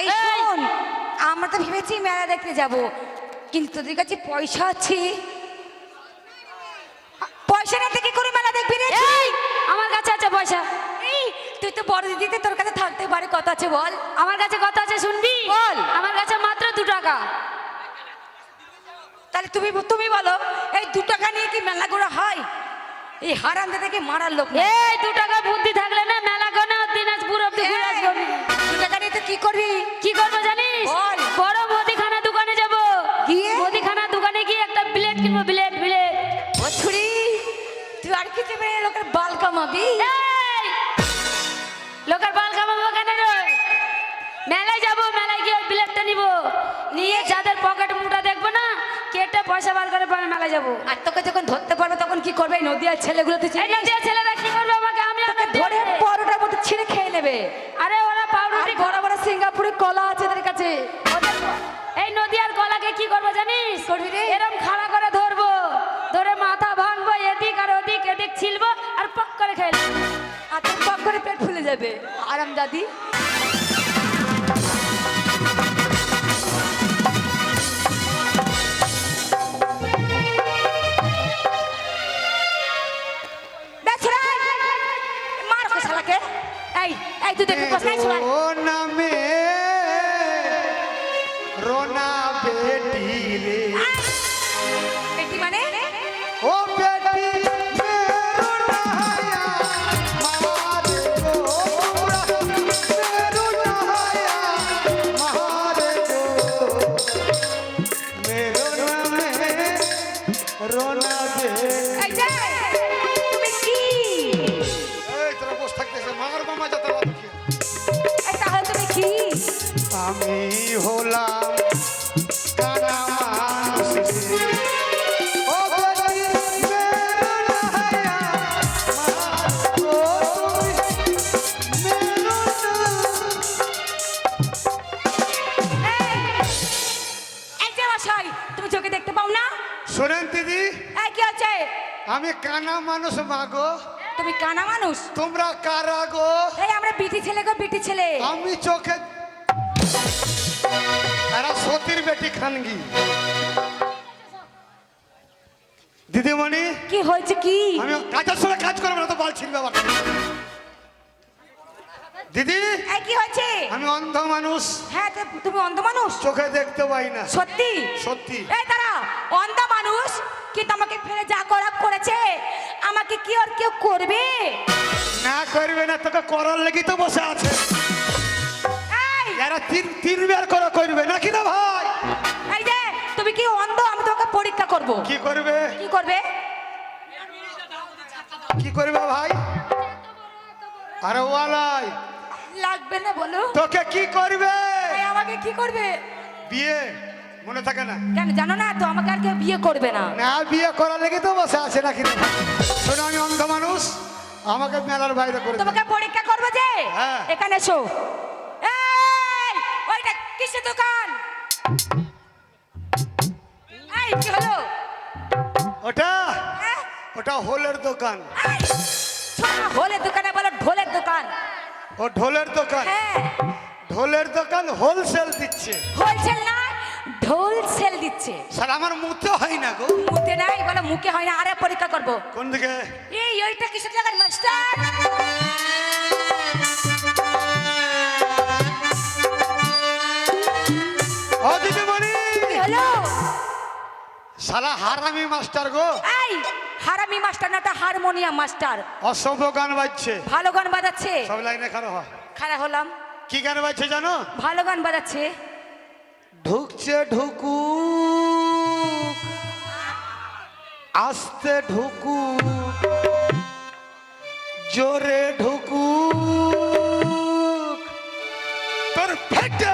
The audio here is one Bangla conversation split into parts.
এই শোন আমরা তো ভেবেছি মেলা দেখতে যাব কিন্তু তোদের কাছে পয়সা আছে? পয়সা না থেকে করে মেলা দেখবি রে? আমার কাছে আছে পয়সা। এই, তুই তো বড় দিদিতে তোর কাছে থাকতে পারে কত আছে বল। আমার কাছে কত আছে শুনবি? বল। আমার কাছে মাত্র দু টাকা। তাহলে তুমি তুমি বলো এই দু টাকা নিয়ে কি মেলা ঘোরা হয়? এই হারান থেকে মারার লোক এই দু টাকা বুদ্ধি থাকলে না মেলা কোনে দিনাজপুর অব্দি কি করবি? কি করব জানিস? বল। বড় মুদিখানা দোকানে যাব। গিয়ে? মুদিখানা দোকানে গিয়ে একটা ব্লেড কিনবো ব্লেড ব্লেড। ও ছুরি তুই আর কি চেপে লোকের বাল কামাবি। এই! লোকের বাল কামাবো কেন রে? মেলায় যাব মেলায় গিয়ে ব্লেডটা নিব। নিয়ে যাদের পকেট মুটা দেখব না কেটে পয়সা বার করে পরে মেলায় যাব। আর তোকে যখন ধরতে পারবে তখন কি করবে? এই নদিয়ার ছেলেগুলো তুই এই চিনিস? নদিয়া ছেলেরা কি করবে আমাকে? আমি তোকে ধরে ধরে পরোটার মতো ছিঁড়ে খেয়ে নেবে। আরে বড় বড় সিঙ্গাপুরে কলা আছে এদের কাছে। এই নদিয়ার গলাকে কি করব জানিস? করবি রে? এরম খাড়া করে ধরবো। ধরে মাথা ভাঙবো এদিক আর ওদিক এদিক ছিলবো আর পক করে খেয়ে নেব। আর পক করে পেট ফুলে যাবে। আরাম দাদি। এই এই তুই দেখবি কষ্ট নাই শোনা ও নামে রোনা বেটি রে আমি কানা মানুষ মাগো। তুমি কানা মানুষ? তোমরা কারা গো? এই আমরা বিটি ছেলে গো বিটি ছেলে। আমি চোখে এরা সতীর বেটি খানগি। দিদিমণি কি হয়েছে কি? আমি কাজের সময় কাজ করব না তো বলছিল বাবা। দিদি এই কি হয়েছে? আমি অন্ধ মানুষ। হ্যাঁ তুমি অন্ধ মানুষ? চোখে দেখতে পাই না। সত্যি? সত্যি। এই তারা অন্ধ মানুষ কি তোমাকে ফেলে যা কি আর কেউ করবে? না করবে না তোকে করার লেগে তো বসে আছে। এরা তিন তিনবার করে করবে নাকি না ভাই? এই যে তুমি কি অন্ধ? আমি তোমাকে পরীক্ষা করব। কি করবে? কি করবে? কি করবে ভাই? আরে ওয়ালাই। লাগবে না বলো। তোকে কি করবে? আমাকে কি করবে? বিয়ে মনে থাকে না? কেন জানো না তো আমাকে আর কেউ বিয়ে করবে না। না বিয়ে করার লেগে তো বসে আছে নাকি শোনো আমি অন্ধ মানুষ আমাকে মেলার বাইরে করে তোমাকে পরীক্ষা করবে যে? হ্যাঁ। এখানে এসো। এই ওইটা কিসের দোকান? এই কি হলো? ওটা? হ্যাঁ? ওটা হোলের দোকান। হোলের দোকানে বলো ঢোলের দোকান। ও ঢোলের দোকান? হ্যাঁ। ঢোলের দোকান হোলসেল দিচ্ছে। হোলসেল না ঢোল সেল দিচ্ছে। স্যার আমার মুতে হয় না গো। মুখে নাই বলে মুখে হয় না আরে পরীক্ষা করব। কোন দিকে? এই ওইটা কিসের দোকান মাস্টার? ও দিদিমণি! হলো? সালা হারামি মাস্টার গো। এই হারামি মাস্টার না ওটা হারমোনিয়াম মাস্টার। অসভ্য গান বাজছে। ভালো গান বাজাচ্ছে। সব লাইনে খারাপ হয়। খাড়া হলাম। কি গান বাজছে জানো? ভালো গান বাজাচ্ছে। ঢুকছে ঢুকু আস্তে ঢুকু জোরে ঢুকু তোর ফেটে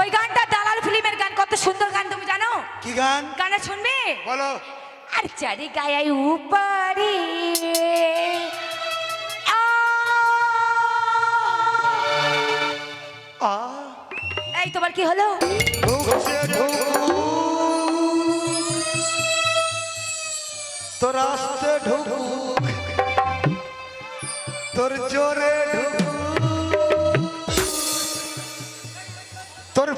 ওই গানটা দালাল ফিল্মের গান কত সুন্দর গান তুমি জানো? কি গান? গানে শুনবে? বলো। আর চারি গায়ে উপরে আ। এই তোমার কি হলো? তোর তোর জোরে তোর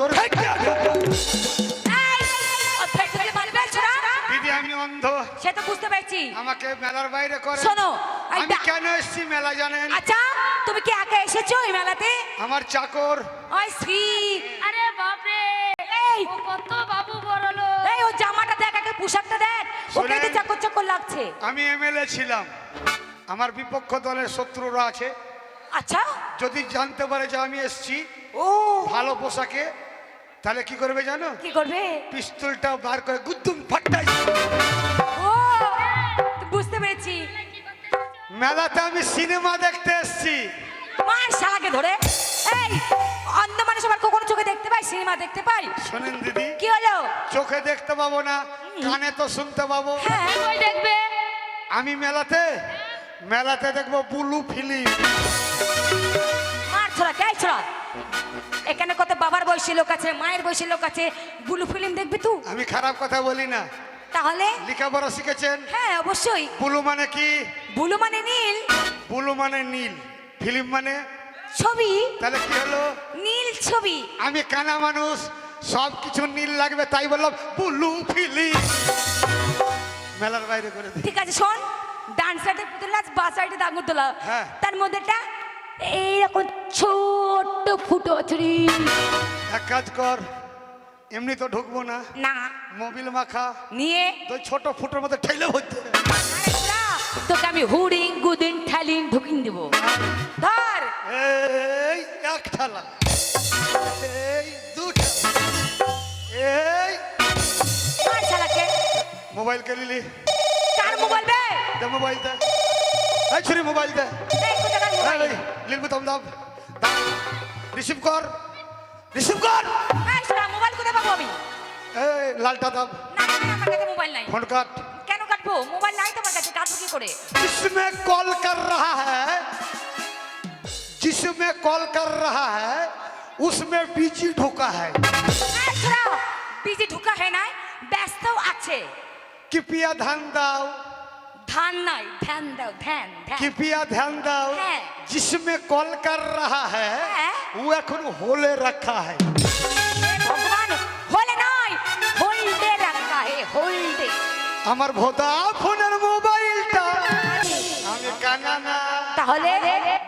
অন্ধ। সে তো বুঝতে পারছি। আমাকে মেলার বাইরে করে। শোনো আমি কেন এসেছি মেলা জানেন? আচ্ছা তুমি কি একা এসেছ এই মেলাতে? আমার চাকর। ওই শ্রী ওকে তো। চাকর চাকর লাগছে। আমি এমএলএ ছিলাম। আমার বিপক্ষ দলের শত্রুরা আছে। আচ্ছা। যদি জানতে পারে যে আমি এসেছি ও। ভালো পোশাকে তাহলে কি করবে জানো? কি করবে? পিস্তলটা বার করে গুদ্দুম ফাটাই ও বুঝতে পেরেছি। মেলাতে আমি সিনেমা দেখতে এসেছি। মার শালাকে ধরে। এই অন্ধ মানুষ আবার কখনো চোখে দেখতে পাই সিনেমা দেখতে পাই শোনেন দিদি। কি হলো? চোখে দেখতে পাবো না কানে তো শুনতে পাবো। হ্যাঁ দেখবে। আমি মেলাতে? মেলাতে দেখব বুলু ফিল্ম। মার ছোড়া কে ছোড়া? এখানে কত বাবার বয়সী লোক আছে মায়ের বয়সী লোক আছে বুলু ফিল্ম দেখবি তুই আমি খারাপ কথা বলি না। তাহলে? লেখাপড়া শিখেছেন? হ্যাঁ অবশ্যই। বুলু মানে কি? বুলু মানে নীল। বুলু মানে নীল। ফিল্ম মানে? ছবি। তাহলে কি হলো? নীল ছবি। আমি কানা মানুষ। সব কিছু নীল লাগবে তাই বললাম বুলু ফিল্ম মেলার বাইরে করে দিই। ঠিক আছে শোন ডান সাইডে পুতুল নাচ বা সাইডে দাঙ্গুর তোলা হ্যাঁ। তার মধ্যেটা এইরকম ছোট্ট ফুটো ছুরি। এক কাজ কর এমনি তো ঢুকবো না। না। মোবিল মাখা। নিয়ে। তো ছোট ফুটোর মধ্যে ঠেলে আরে তোকে আমি হুডিং গুদিন ঠালিন ঢুকিন দেব। ধর। এই এক ঠালা। এই দুটা এই মার শালাকে মোবাইল কে নিলি কার মোবাইল বে দে মোবাইল দে এই ছুরি মোবাইল দে এই কোথাকার মোবাইল এই লিলবু তম দাম রিসিভ কর রিসিভ কর এই ছোড়া মোবাইল কোথায় পাবো আমি এই লালটা দাম না না, না, আমার কাছে মোবাইল নাই ফোন কাট কেন কাটবো মোবাইল নাই তোমার কাছে কাটবো কি করে जिसमें कॉल कर रहा है जिसमें कॉल कर रहा है उसमें बिजी ढोका है এই ছোড়া বিজি ঢুকা হয় নাই ব্যস্ত আছে कृपया ध्यान दाओ ধান নাই ধ্যান দাও ধ্যান ধ্যান कृपया ध्यान दाओ है। जिसमें कॉल कर रहा है है। वो এখন হোলে রাখা है ভগবান হলে নয় হোল্ডে রাখা হে হোল্ডে আমার ভোদা ফোনের মোবাইলটা আমি কানা না তাহলে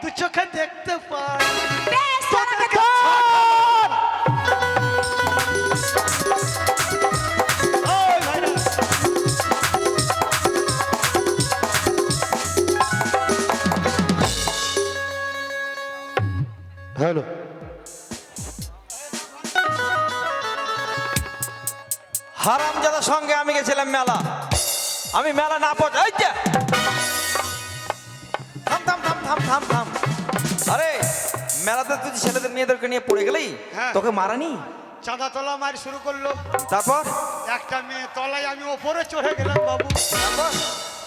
দু চোখে দেখতে পাই বেশ হ্যালো হারামজাদার সঙ্গে আমি গেছিলাম মেলা। আমি মেলা না এই যে! থাম থাম থাম থাম থাম থাম। আরে মেলাতে তুই ছেলেদের মেয়েদেরকে নিয়ে পড়ে গেলি? হ্যাঁ। তোকে মারানি? চাঁদা তোলা মারি শুরু করল। তারপর? একটা মেয়ে তলায় আমি ওপরে চড়ে গেলাম বাবু। তারপর?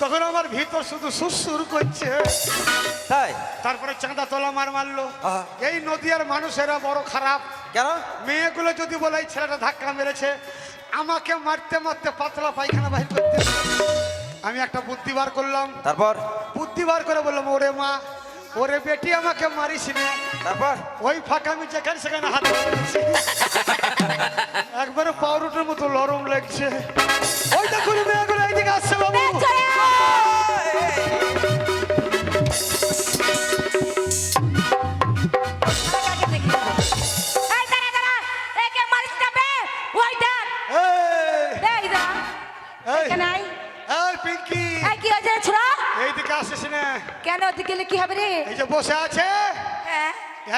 তখন আমার ভিতর শুধু সুরসুর করছে। তাই? তারপরে চাঁদা তোলা মার মারলো। আহা। এই নদিয়ার মানুষেরা বড় খারাপ। কেন? মেয়েগুলো যদি বলে এই ছেলেটা ধাক্কা মেরেছে আমাকে মারতে মারতে পাতলা পায়খানা বাহির করতে আমি একটা বুদ্ধি বার করলাম। তারপর? বুদ্ধি বার করে বললাম ওরে মা ওরে বেটি আমাকে মারিস না। তারপর? ওই ফাঁকা আমি যেখানে সেখানে হাত একবারে পাউরুটের মতো লরম লাগছে। ওই দেখুন মেয়েগুলো এইদিকে আসছে বাবু।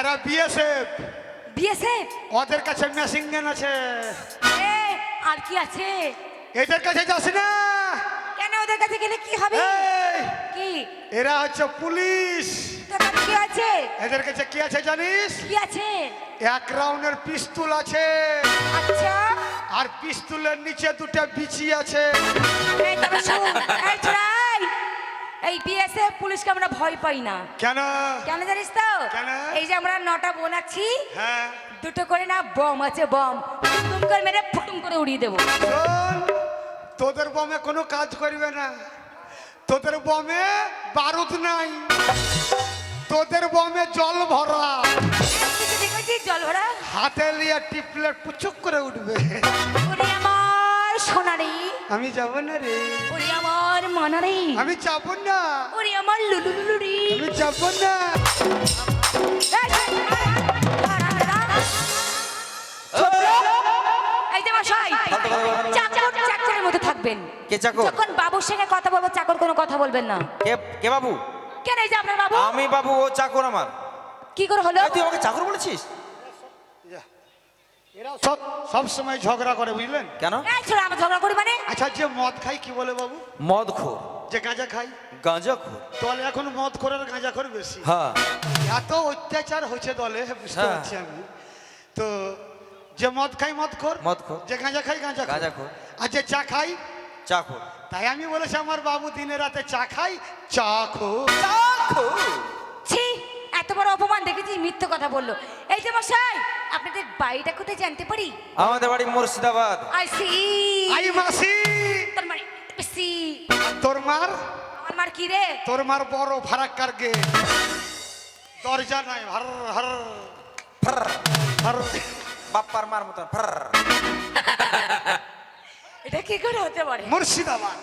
এরা বিএসএফ বিএসএফ? ওদের কাছে মেশিন গান আছে। এ আর কি আছে? এদের কাছে যাস না। কেন ওদের কাছে গেলে কি হবে? কি? এরা হচ্ছে পুলিশ। তোর কি আছে? এদের কাছে কি আছে জানিস? কি আছে? এক রাউন্ডের পিস্তুল আছে। আচ্ছা। আর পিস্তুলের নিচে দুটো বিচি আছে। এই তবে শোন এই এই। বিএসএফ পুলিশকে আমরা ভয় পাই না। কেন? কেন জানিস তো? কেন? এই যে আমরা নটা বোন আছি হ্যাঁ। দুটো করে না বম আছে বম। টুম করে মেরে ফুটুম করে উড়িয়ে দেবো। তোদের বমে কোনো কাজ করবে না। তোদের বমে বারুদ নাই। তোদের বমে জল ভরা। জল ভরা? হাতে লিয়ে টিপলে পুচুক করে উঠবে। ওরে আমার আমি যাব না রে ওরে আমার মানা রে আমি যাব না ওরে আমার লুলু লুলু রে আমি যাব না না। চাকরের মতো থাকবেন কে চাকর? যখন বাবুর সঙ্গে কথা বলব চাকর কোনো কথা বলবেন না কে কে বাবু কেন এই যে আপনার বাবু আমি বাবু ও চাকর আমার কি করে হলো তুই আমাকে চাকর বলেছিস এরা সব সব সময় ঝগড়া করে বুঝলেন? কেন? এই ছোড়া আমার ঝগড়া করি মানে? আচ্ছা যে মদ খাই কি বলে বাবু? মদ খোর যে গাঁজা খাই গাঁজা খোর দলে এখন মদ করার গাঁজা করে বেশি। হ্যাঁ। এত অত্যাচার হয়েছে দলে বুঝতে হ্যাঁ। পারছি আমি। তো যে মদ খাই মদ খোর মদ খোর। যে গাঁজা খাই গাঁজা গাঁজা খোর। আর যে চা খাই চাকর তাই আমি বলেছি আমার বাবু দিনে রাতে চা খাই চা খো ছি এত বড় অপমান দেখেছি মিথ্যে কথা বলল। এই যে মশাই আপনাদের বাড়িটা কোথায় জানতে পারি? আমাদের বাড়ি মুর্শিদাবাদ। I C. আই মাসি। তোর মানে সি তোর মার? আমার মার কি রে? তোর মার বড় ফারাক্কার গে। দরজা নাই হর হর। ফর। হর। বাপ্পার মার মতন ফর। এটা কি করে হতে পারে? মুর্শিদাবাদ।